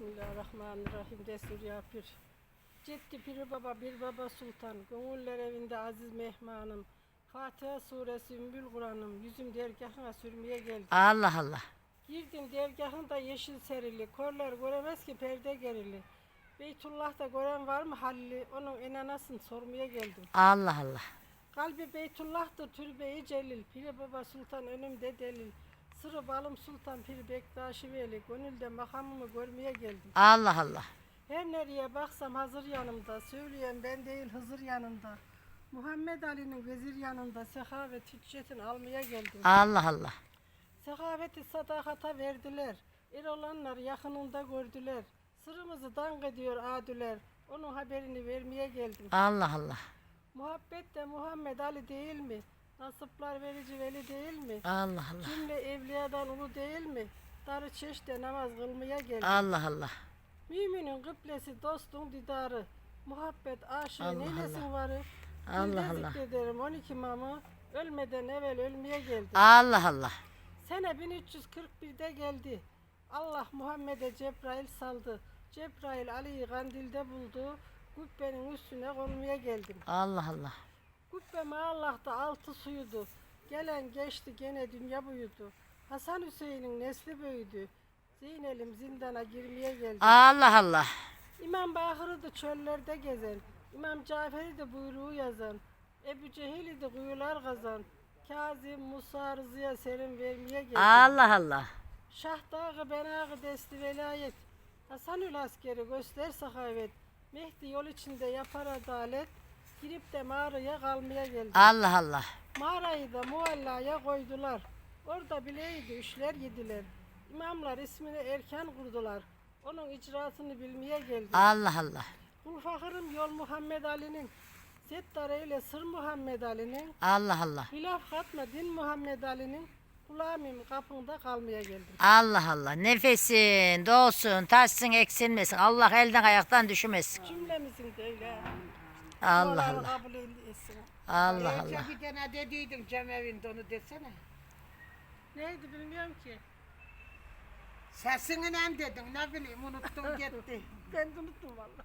Bismillahirrahmanirrahim. Destur ya pir. Ciddi piri baba, bir baba sultan. Gönüller evinde aziz mehmanım. Fatiha suresi Ümbül Kur'an'ım. Yüzüm dergahına sürmeye geldim. Allah Allah. Girdim dergahında yeşil serili. Korlar göremez ki perde gerili. Beytullah'ta gören var mı Halil'i? Onun enanasını sormaya geldim. Allah Allah. Kalbi Beytullah'tır türbe-i celil. Piri baba sultan önümde delil. Sırrı balım sultan piri Bektaşi veli. Gönülde makamımı görmeye geldim. Allah Allah. Her nereye baksam hazır yanımda. Söyleyen ben değil Hızır yanında. Muhammed Ali'nin vezir yanında sehavet hüccetin almaya geldim. Allah Allah. Sehaveti sadakata verdiler. Er olanlar yakınında gördüler. Sırrımızı dank ediyor adüler. Onun haberini vermeye geldim. Allah Allah. Muhabbet de Muhammed Ali değil mi? Nasıplar verici veli değil mi? Allah Allah. Cümle evliyadan ulu değil mi? Darı çeşte namaz kılmaya geldim. Allah Allah. Müminin kıblesi dostun didarı. Muhabbet aşığı Allah neylesin varı. Allah Allah. zikrederim 12 mamı. Ölmeden evvel ölmeye geldim. Allah Allah. Sene 1341'de geldi. Allah Muhammed'e Cebrail saldı. Cebrail Ali'yi kandilde buldu. Kubbenin üstüne konmaya geldim. Allah Allah. Kubbe Allah'ta altı suyudu. Gelen geçti gene dünya buyudu. Hasan Hüseyin'in nesli büyüdü. Zeynelim zindana girmeye geldi. Allah Allah. İmam Bakır'ı da çöllerde gezen. İmam Cafer'i de buyruğu yazan. Ebu Cehil'i de kuyular kazan. Kazım Musa Rızı'ya serin vermeye geldi. Allah Allah. Şah dağı benağı desti velayet. Hasanül askeri göster sahavet. Mehdi yol içinde yapar adalet. Girip de mağaraya kalmaya geldi. Allah Allah. Mağarayı da muallaya koydular. Orada bileydi üçler yediler. İmamlar ismini erken kurdular. Onun icraatını bilmeye geldi. Allah Allah. Kul fakırım yol Muhammed Ali'nin. Settar eyle sır Muhammed Ali'nin. Allah Allah. Hilaf katma din Muhammed Ali'nin. Kulağımın kapında kalmaya geldim. Allah Allah. Nefesin, dolsun, taşsın, eksilmesin. Allah elden ayaktan düşürmesin. Cümlemizin de öyle. Allah Duaları Allah. kabul etsin. Allah Allah. bir tane dediydin cemevinde onu desene. Neydi bilmiyorum ki. Sesini ne dedin ne bileyim unuttum gitti. Ben de unuttum valla.